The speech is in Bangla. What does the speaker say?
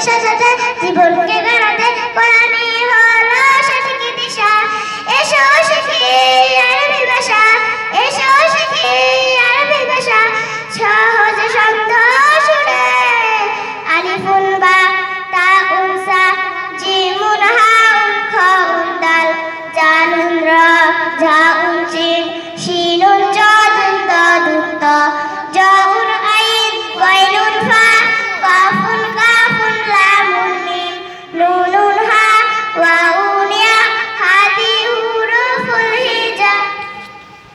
জীবনকে জীবনকে